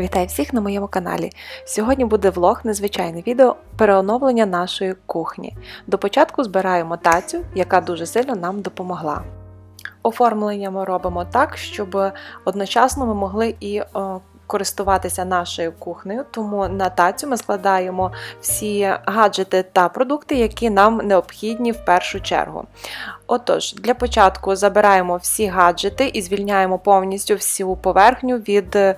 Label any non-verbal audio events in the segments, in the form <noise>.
Вітаю всіх на моєму каналі. Сьогодні буде влог, незвичайне відео переоновлення нашої кухні. До початку збираємо тацю, яка дуже сильно нам допомогла. Оформлення ми робимо так, щоб одночасно ми могли і о, користуватися нашою кухнею, тому на тацю ми складаємо всі гаджети та продукти, які нам необхідні в першу чергу. Отож, для початку забираємо всі гаджети і звільняємо повністю всю поверхню від е,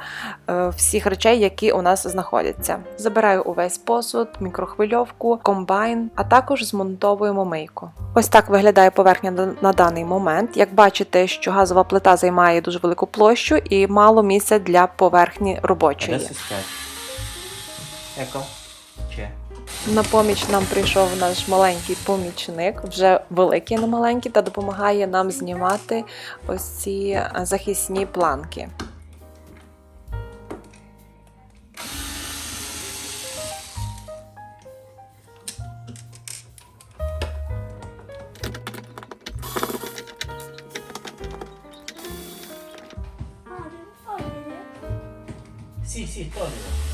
всіх речей, які у нас знаходяться. Забираю увесь посуд, мікрохвильовку, комбайн, а також змонтовуємо мийку. Ось так виглядає поверхня на- даний момент. Як бачите, що газова плита займає дуже велику площу і мало місця для поверхні робочої. Adesso schiaccia. На поміч нам прийшов наш маленький помічник, вже великий, не маленький, та допомагає нам знімати ось ці е, захисні планки. Sì, sì, toglilo.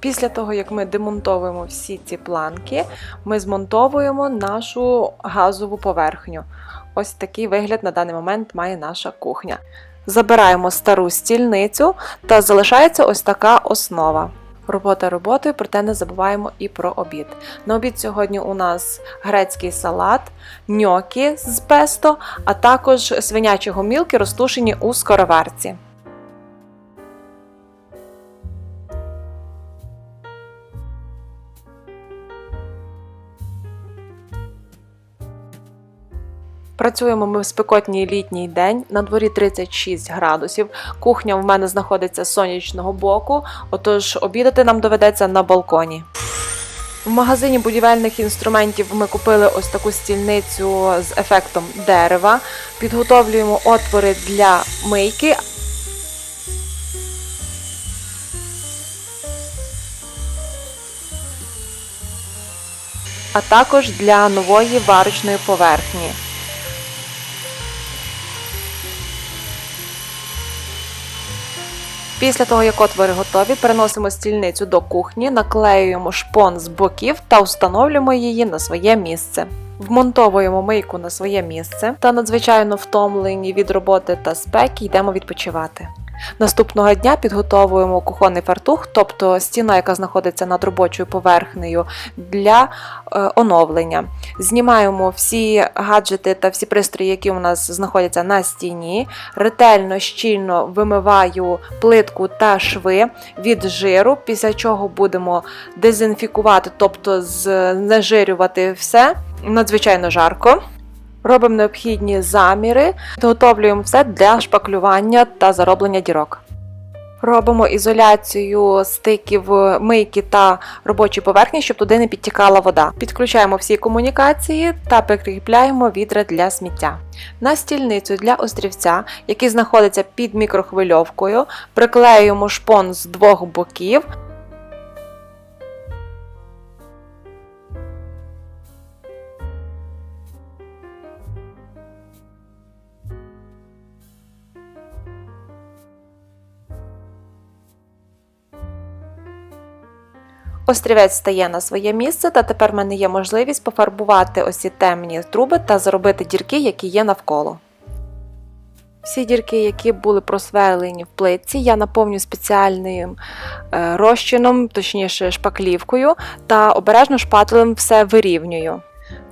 Після того, як ми демонтовуємо всі ці планки, ми змонтовуємо нашу газову поверхню. Ось такий вигляд на даний момент має наша кухня. Забираємо стару стільницю та залишається ось така основа. Робота роботою, проте не забуваємо і про обід. На обід сьогодні у нас грецький салат, ньокі з песто, а також свинячі гомілки, розтушені у скороварці. Працюємо ми в спекотній літній день, на дворі 36 градусів. Кухня в мене знаходиться з сонячного боку, отож обідати нам доведеться на балконі. В магазині будівельних інструментів ми купили ось таку стільницю з ефектом дерева. Підготовлюємо отвори для мийки. А також для нової варочної поверхні. Після того, як отвори готові, переносимо стільницю до кухні, наклеюємо шпон з боків та встановлюємо її на своє місце. Вмонтовуємо мийку на своє місце та надзвичайно втомлені від роботи та спеки йдемо відпочивати. Наступного дня підготовуємо кухонний фартух, тобто стіна, яка знаходиться над робочою поверхнею для е, оновлення. Знімаємо всі гаджети та всі пристрої, які у нас знаходяться на стіні. Ретельно, щільно вимиваю плитку та шви від жиру, після чого будемо дезінфікувати, тобто знежирювати все. Надзвичайно жарко. Робимо необхідні заміри, підготовлюємо все для шпаклювання та зароблення дірок. Робимо ізоляцію стиків мийки та робочої поверхні, щоб туди не підтікала вода. Підключаємо всі комунікації та прикріпляємо відра для сміття. На стільницю для острівця, який знаходиться під мікрохвильовкою, приклеюємо шпон з двох боків. Острівець стає на своє місце, та тепер в мене є можливість пофарбувати оці темні труби та заробити дірки, які є навколо. Всі дірки, які були просверлені в плитці, я наповню спеціальним е, розчином, точніше шпаклівкою, та обережно шпателем все вирівнюю.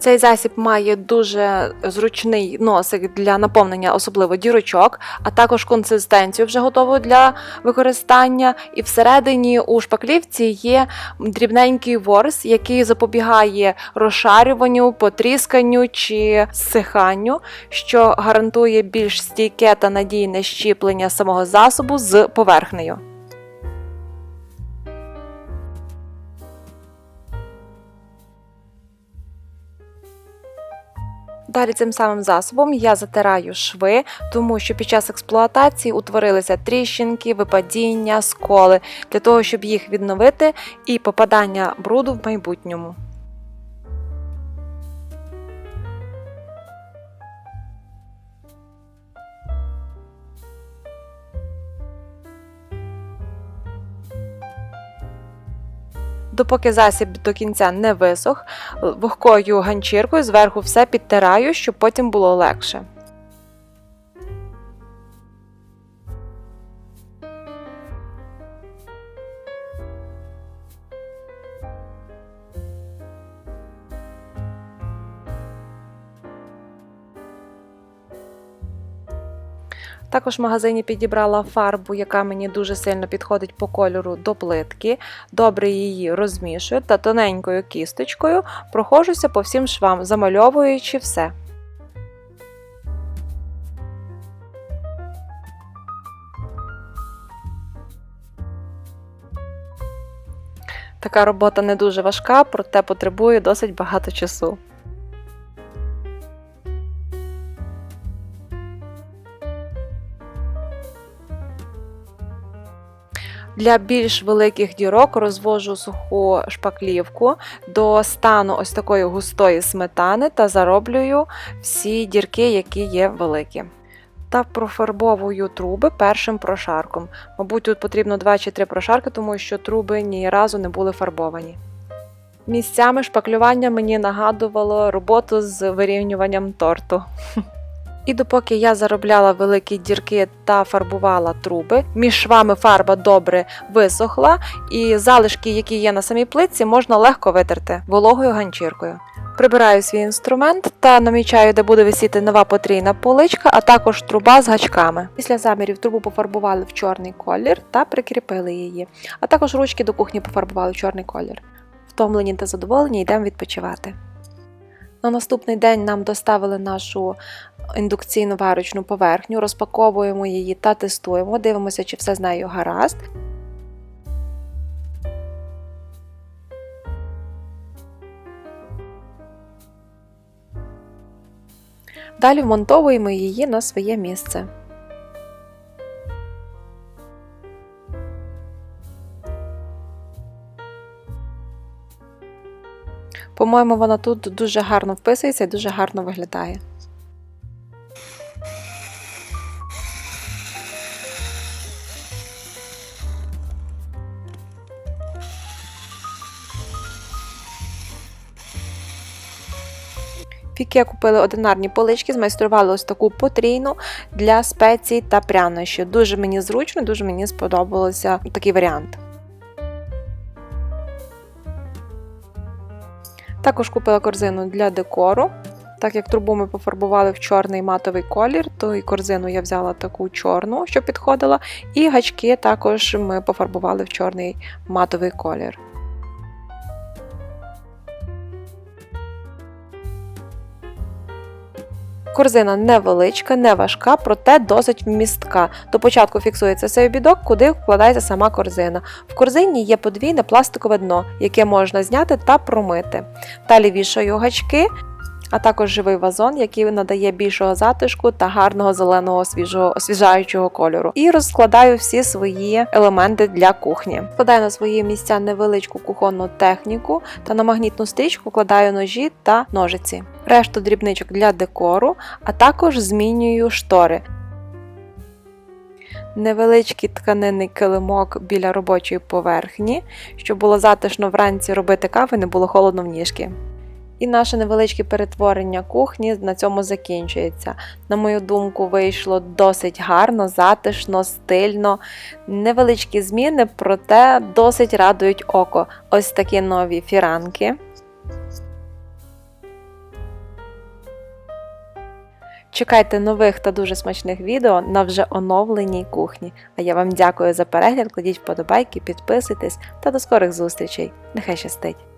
Цей засіб має дуже зручний носик для наповнення, особливо дірочок, а також консистенцію вже готову для використання. І всередині у шпаклівці є дрібненький ворс, який запобігає розшарюванню, потрісканню чи зсиханню, що гарантує більш стійке та надійне щіплення самого засобу з поверхнею. Далі цим самим засобом я затираю шви, тому що під час експлуатації утворилися тріщинки, випадіння, сколи для того, щоб їх відновити і попадання бруду в майбутньому. Допоки засіб до кінця не висох, вогкою ганчіркою зверху все підтираю, щоб потім було легше. Також в магазині підібрала фарбу, яка мені дуже сильно підходить по кольору до плитки. Добре її розмішую та тоненькою кісточкою проходжуся по всім швам, замальовуючи все. Така робота не дуже важка, проте потребує досить багато часу. Для більш великих дірок розвожу суху шпаклівку до стану ось такої густої сметани та зароблюю всі дірки, які є великі. Та профарбовую труби першим прошарком. Мабуть, тут потрібно 2 чи 3 прошарки, тому що труби ні разу не були фарбовані. Місцями шпаклювання мені нагадувало роботу з вирівнюванням торту. <laughs> І допоки я заробляла великі дірки та фарбувала труби, між швами фарба добре висохла, і залишки, які є на самій плитці, можна легко витерти вологою ганчіркою. Прибираю свій інструмент та намічаю, де буде висіти нова потрійна поличка, а також труба з гачками. Після замірів трубу пофарбували в чорний колір та прикріпили її, а також ручки до кухні пофарбували в чорний колір. Втомлені та задоволені йдемо відпочивати. На наступний день нам доставили нашу індукційну варочну поверхню, розпаковуємо її та тестуємо, дивимося, чи все з нею гаразд. Далі вмонтовуємо її на своє місце. По-моєму, вона тут дуже гарно вписується і дуже гарно виглядає. Фіке купили одинарні полички, змайстрували ось таку потрійну для спецій та прянощів. Дуже мені зручно, дуже мені сподобався такий варіант. Також купила корзину для декору. Так як трубу ми пофарбували в чорний матовий колір, то і корзину я взяла таку чорну, що підходила, і гачки також ми пофарбували в чорний матовий колір. Корзина невеличка, не важка, проте досить вмістка. До початку фіксується цей обідок, куди вкладається сама корзина. В корзині є подвійне пластикове дно, яке можна зняти та промити. Далі вішаю гачки, а також живий вазон, який надає більшого затишку та гарного зеленого свіжого освіжаючого кольору. І розкладаю всі свої елементи для кухні. Вкладаю на свої місця невеличку кухонну техніку та на магнітну стрічку вкладаю ножі та ножиці. Решту дрібничок для декору, а також змінюю штори. Невеличкий тканинний килимок біля робочої поверхні, щоб було затишно вранці робити каву не було холодно в ніжки. І наше невеличке перетворення кухні на цьому закінчується. На мою думку, вийшло досить гарно, затишно, стильно. Невеличкі зміни, проте досить радують око. Ось такі нові фіранки. Чекайте нових та дуже смачних відео на вже оновленій кухні. А я вам дякую за перегляд, кладіть вподобайки, підписуйтесь та до скорих зустрічей. Нехай щастить!